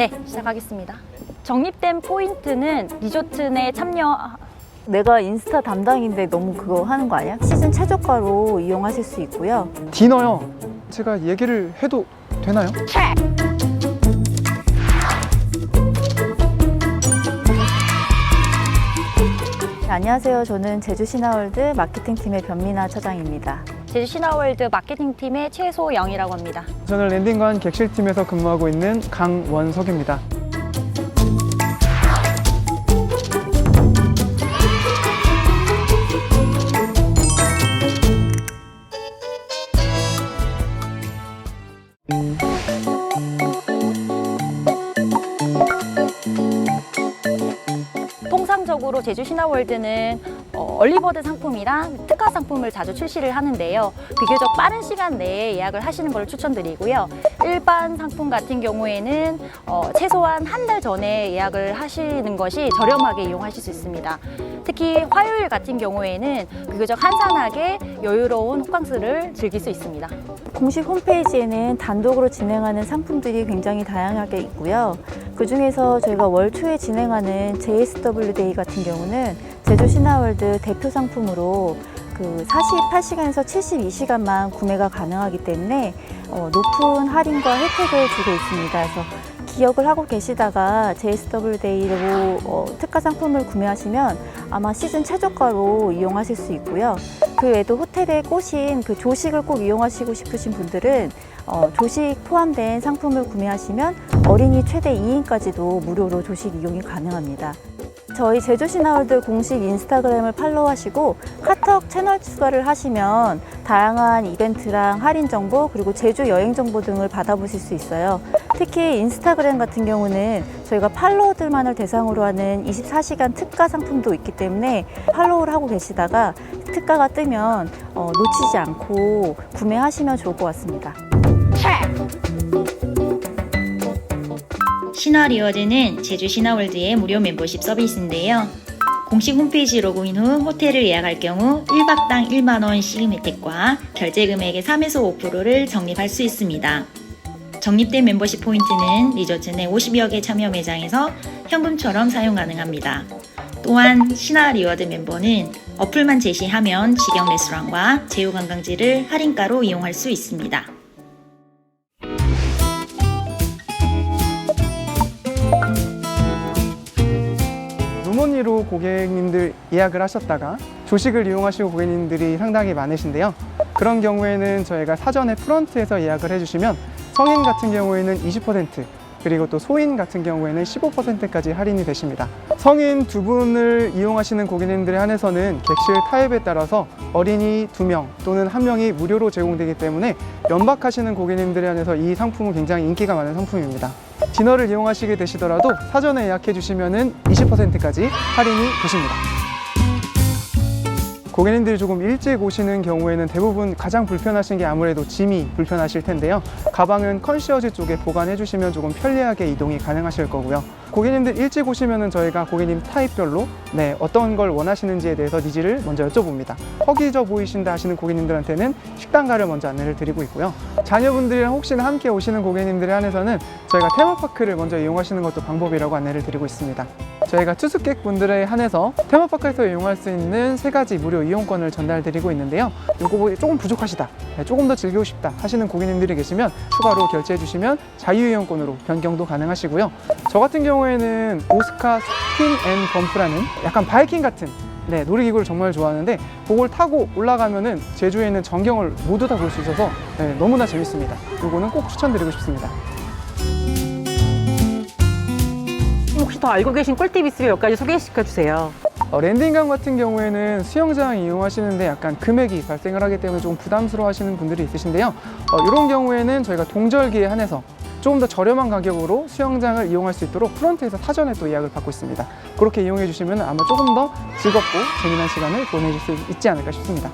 네, 시작하겠습니다. 적립된 포인트는 리조트 내 참여 내가 인스타 담당인데 너무 그거 하는 거 아니야? 시즌 최저가로 이용하실 수 있고요. 디너요. 제가 얘기를 해도 되나요? 네, 안녕하세요. 저는 제주 시나월드 마케팅팀의 변민아 차장입니다. 제주 시나월드 마케팅팀의 최소영이라고 합니다. 저는 랜딩관 객실팀에서 근무하고 있는 강원석입니다. 통상적으로 제주 시나월드는 어, 얼리버드 상품이랑 특가 상품을 자주 출시를 하는데요. 비교적 빠른 시간 내에 예약을 하시는 걸 추천드리고요. 일반 상품 같은 경우에는 어, 최소한 한 달 전에 예약을 하시는 것이 저렴하게 이용하실 수 있습니다. 특히 화요일 같은 경우에는 비교적 한산하게 여유로운 호캉스를 즐길 수 있습니다. 공식 홈페이지에는 단독으로 진행하는 상품들이 굉장히 다양하게 있고요. 그 중에서 저희가 월 초에 진행하는 JSW 데이 같은 경우는 제주 시나월드 대표 상품으로 그 48시간에서 72시간만 구매가 가능하기 때문에 어, 높은 할인과 혜택을 주고 있습니다. 그래서 기억을 하고 계시다가 JSW 데이로 어, 특가 상품을 구매하시면 아마 시즌 최저가로 이용하실 수 있고요. 그 외에도 호텔에 꼬신 그 조식을 꼭 이용하시고 싶으신 분들은 어, 조식 포함된 상품을 구매하시면 어린이 최대 2인까지도 무료로 조식 이용이 가능합니다. 저희 제주시나월드 공식 인스타그램을 팔로우하시고 카톡 채널 추가를 하시면 다양한 이벤트랑 할인 정보 그리고 제주 여행 정보 등을 받아보실 수 있어요. 특히 인스타그램 같은 경우는 저희가 팔로워들만을 대상으로 하는 24시간 특가 상품도 있기 때문에 팔로우를 하고 계시다가 특가가 뜨면 어, 놓치지 않고 구매하시면 좋을 것 같습니다. 신화 리워드는 제주 신화월드의 무료 멤버십 서비스인데요. 공식 홈페이지 로그인 후 호텔을 예약할 경우 1박당 1만원 시금 혜택과 결제 금액의 3에서 5%를 적립할 수 있습니다. 적립된 멤버십 포인트는 리조트 내 50여 개 참여 매장에서 현금처럼 사용 가능합니다. 또한 신화 리워드 멤버는 어플만 제시하면 직영 레스토랑과 제휴 관광지를 할인가로 이용할 수 있습니다. 루머니로 고객님들 예약을 하셨다가 조식을 이용하시고 고객님들이 상당히 많으신데요. 그런 경우에는 저희가 사전에 프런트에서 예약을 해주시면 성인 같은 경우에는 20% 그리고 또 소인 같은 경우에는 15%까지 할인이 되십니다. 성인 두 분을 이용하시는 고객님들에 한해서는 객실 타입에 따라서 어린이 두 명 또는 한 명이 무료로 제공되기 때문에 연박하시는 고객님들에 한해서 이 상품은 굉장히 인기가 많은 상품입니다. 디너를 이용하시게 되시더라도 사전에 예약해 주시면 20%까지 할인이 되십니다. 고객님들이 조금 일찍 오시는 경우에는 대부분 가장 불편하신 게 아무래도 짐이 불편하실 텐데요. 가방은 컨시어지 쪽에 보관해 주시면 조금 편리하게 이동이 가능하실 거고요. 고객님들 일찍 오시면은 저희가 고객님 타입별로 네, 어떤 걸 원하시는지에 대해서 니즈를 먼저 여쭤봅니다. 허기져 보이신다 하시는 고객님들한테는 식당가를 먼저 안내를 드리고 있고요. 자녀분들이랑 혹시나 함께 오시는 고객님들에 한해서는 저희가 테마파크를 먼저 이용하시는 것도 방법이라고 안내를 드리고 있습니다. 저희가 투숙객 분들에 한해서 테마파크에서 이용할 수 있는 세 가지 무료 이용권을 전달드리고 있는데요. 이거 조금 부족하시다, 네, 조금 더 즐기고 싶다 하시는 고객님들이 계시면 추가로 결제해 주시면 자유이용권으로 변경도 가능하시고요. 저 같은 경우에는 오스카 스킨 앤 범프라는 약간 바이킹 같은 네, 놀이기구를 정말 좋아하는데 그걸 타고 올라가면은 제주에 있는 전경을 모두 다 볼 수 있어서 네, 너무나 재밌습니다. 이거는 꼭 추천드리고 싶습니다. 혹시 더 알고 계신 꿀팁 있으면 몇 가지 소개시켜 주세요. 어, 랜딩강 같은 경우에는 수영장 이용하시는데 약간 금액이 발생을 하기 때문에 조금 부담스러워 하시는 분들이 있으신데요. 어, 이런 경우에는 저희가 동절기에 한해서 조금 더 저렴한 가격으로 수영장을 이용할 수 있도록 프런트에서 사전에 또 예약을 받고 있습니다. 그렇게 이용해 주시면 아마 조금 더 즐겁고 재미난 시간을 보내실 수 있지 않을까 싶습니다.